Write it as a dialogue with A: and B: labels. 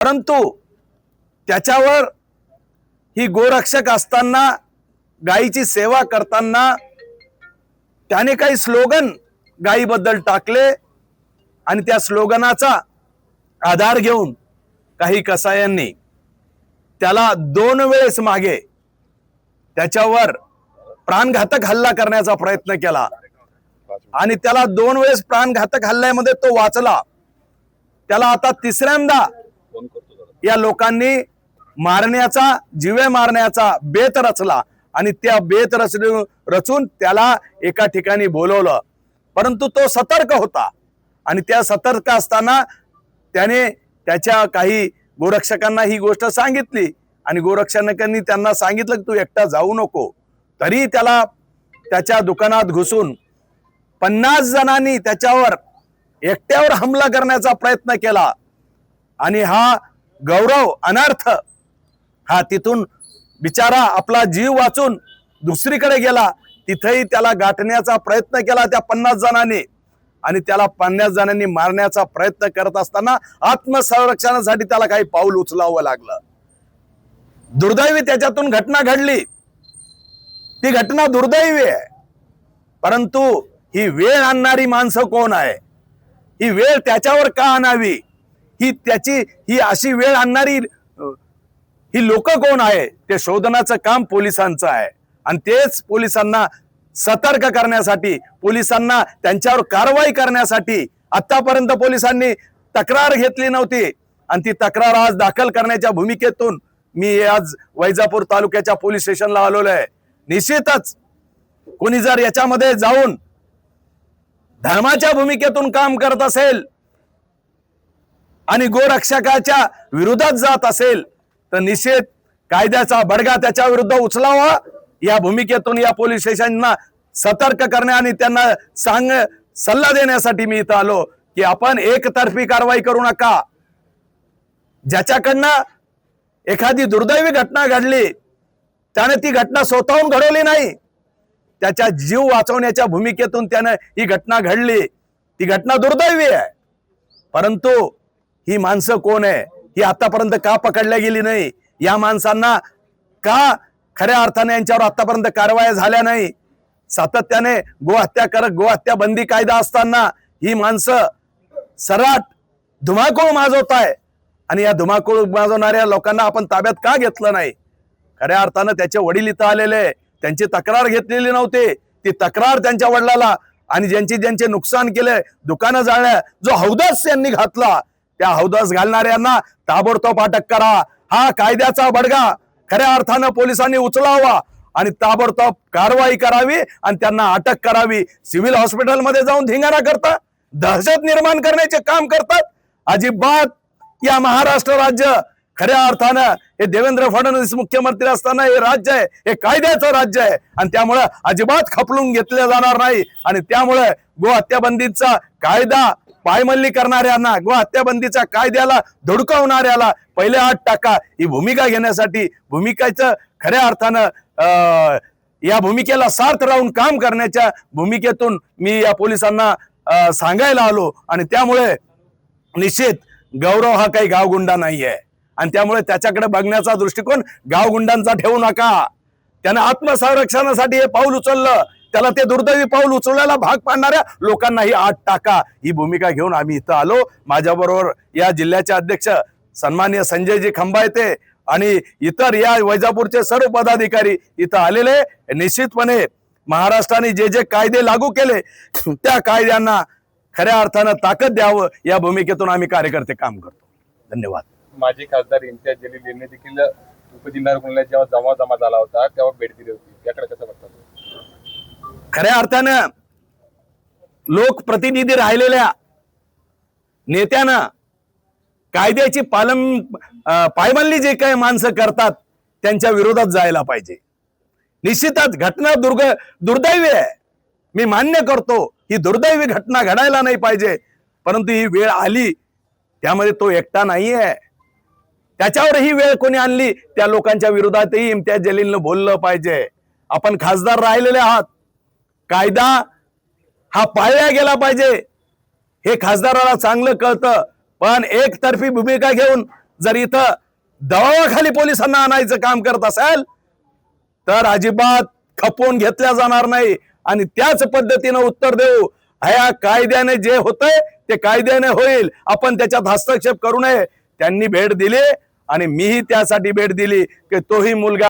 A: परंतु त्याच्यावर ही गोरक्षक असताना गायीची सेवा करताना त्याने काही स्लोगन गायीबद्दल टाकले आणि त्या स्लोगनाचा आधार घेऊन काही कसायांनी त्याला दोन वेळेस मागे त्याच्यावर प्राणघातक हल्ला करण्याचा प्रयत्न केला. आणि त्याला दोन वेळेस प्राणघातक हल्ल्यामध्ये तो वाचला. त्याला आता तिसऱ्यांदा या लोकांनी मारण्याचा जिवे मारण्याचा बेत रचला आणि त्या बेत रचले रचून त्याला एका ठिकाणी बोलवलं. परंतु तो सतर्क होता आणि त्या सतर्क असताना त्याने त्याच्या काही गोरक्षकांना ही गोष्ट सांगितली आणि गोरक्षकांनी त्यांना सांगितलं की तू एकटा जाऊ नको. तरी त्याला त्याच्या दुकानात घुसून पन्नास जणांनी त्याच्यावर एकट्यावर हमला करण्याचा प्रयत्न केला आणि हा गौरव अनर्थ. हा तिथून बिचारा आपला जीव वाचून दुसरीकडे गेला. तिथेही त्याला गाठण्याचा प्रयत्न केला त्या पन्नास जणांनी. आणि त्याला पन्नास जणांनी मारण्याचा प्रयत्न करत असताना आत्मसंरक्षणासाठी त्याला काही पाऊल उचलावं लागलं. दुर्दैवी त्याच्यातून घटना घडली. ती घटना दुर्दैवी आहे. परंतु ही वेळ आणणारी माणसं कोण आहे? ही वेळ त्याच्यावर का आणावी? ही त्याची ही अशी वेळ आणणारी ही लोक कोण आहे? ते शोधण्याचं काम पोलिसांचं आहे. आणि तेच पोलिसांना सतर्क करण्यासाठी पोलिसांना त्यांच्यावर कारवाई करण्यासाठी आतापर्यंत पोलिसांनी तक्रार घेतली नव्हती. आणि ती तक्रार आज दाखल करण्याच्या भूमिकेतून मी आज वैजापूर तालुक्याच्या पोलीस स्टेशनला आलेलो आहे. निश्चितच कोणी जर याच्यामध्ये जाऊन धर्माच्या भूमिकेतून काम करत असेल आणि गोरक्षकाच्या विरोधात जात असेल तर निषेध कायद्याचा बडगा त्याच्या विरुद्ध उचलावा. या भूमिकेतून या पोलीस स्टेशनना सतर्क करणे आणि त्यांना सांग सल्ला देण्यासाठी मी इथं आलो की आपण एकतर्फी कारवाई करू नका. ज्याच्याकडनं एखादी दुर्दैवी घटना घडली त्याने ती घटना स्वतःहून घडवली नाही. त्याच्या जीव वाचवण्याच्या भूमिकेतून त्यानं ही घटना घडली. ती घटना दुर्दैवी आहे. परंतु ही माणसं कोण आहे? ही आतापर्यंत का पकडल्या गेली नाही? या माणसांना का खऱ्या अर्थाने यांच्यावर आतापर्यंत कारवाया झाल्या नाही? सातत्याने गोहत्या करत गोहत्या बंदी कायदा असताना ही माणसं सराट धुमाकूळ माजवत आहे आणि या धुमाकूळ माजवणाऱ्या लोकांना आपण ताब्यात का घेतलं नाही? खऱ्या अर्थानं त्याचे वडील इथं आलेले त्यांची तक्रार घेतलेली नव्हती. ती तक्रार त्यांच्या वडिलाला आणि ज्यांची ज्यांचे नुकसान केले दुकानं जाळल्या जो हौदास यांनी घातला त्या हौदास घालणाऱ्यांना ताबडतोब अटक करा. हा कायद्याचा बडगा. खऱ्या अर्थानं पोलिसांनी उचलावा आणि ताबडतोब कारवाई करावी आणि त्यांना अटक करावी. सिव्हिल हॉस्पिटलमध्ये जाऊन धिंगाणा करता दहशत निर्माण करण्याचे काम करतात. अजिबात या महाराष्ट्र राज्य खऱ्या अर्थानं हे देवेंद्र फडणवीस मुख्यमंत्री असताना हे राज्य आहे हे कायद्याचं राज्य आहे. आणि त्यामुळं अजिबात खपलून घेतलं जाणार नाही. आणि त्यामुळे गो हत्याबंदीचा कायदा पायमल्ली करणाऱ्यांना किंवा हत्याबंदीच्या कायद्याला धुडकावणाऱ्याला पहिले आठ टाका. ही भूमिका घेण्यासाठी भूमिकेचं खऱ्या अर्थानं अं, या भूमिकेला सार्थ राहून काम करण्याच्या भूमिकेतून मी या पोलिसांना सांगायला आलो. आणि त्यामुळे निश्चित गौरव हा काही गावगुंडा नाहीये. आणि त्यामुळे त्याच्याकडे बघण्याचा दृष्टिकोन गावगुंडांचा ठेवू नका. त्यानं आत्मसंरक्षणासाठी हे पाऊल उचललं. त्याला ते दुर्दैवी पाऊल उचलण्याला भाग पाडणाऱ्या लोकांनाही आत टाका. ही भूमिका घेऊन आम्ही इथं आलो. माझ्याबरोबर या जिल्ह्याचे अध्यक्ष सन्मान्य संजयजी खंबायते आणि इतर या वैजापूरचे सर्व पदाधिकारी इथं आलेले. निश्चितपणे महाराष्ट्राने जे जे कायदे लागू केले त्या कायद्यांना खऱ्या अर्थानं ताकद द्यावं या भूमिकेतून आम्ही कार्यकर्ते काम करतो. धन्यवाद.
B: माजी खासदार इम्तियाज जलील यांनी देखील उपजिल्हा रुग्णालयात जेव्हा जमा जमा झाला होता तेव्हा भेट दिली होती. याकडे कसं
A: खऱ्या अर्थानं लोकप्रतिनिधी राहिलेल्या नेत्यानं कायद्याची पालन पायमल्ली जे काही माणसं करतात त्यांच्या विरोधात जायला पाहिजे. निश्चितच घटना दुर्ग दुर्दैवी आहे. मी मान्य करतो ही दुर्दैवी घटना घडायला नाही पाहिजे परंतु ही वेळ आली त्यामध्ये तो एकटा नाहीये. त्याच्यावर ही वेळ कोणी आणली त्या लोकांच्या विरोधातही इम्तियाज जलीलनं बोललं पाहिजे. आपण खासदार राहिलेले आहात. कायदा हा पाळला गेला पाहिजे. हे खासदाराला चांगलं कळतं. पण एकतर्फी भूमिका घेऊन जर इथं दबावाखाली पोलिसांना आणायचं काम करत असाल तर अजिबात खपवून घेतल्या जाणार नाही. आणि त्याच पद्धतीनं उत्तर देऊ. ह्या कायद्याने जे होतंय ते कायद्याने होईल. आपण त्याच्यात हस्तक्षेप करू नये. त्यांनी भेट दिली आणि मीही त्यासाठी भेट दिली की तोही मुलगा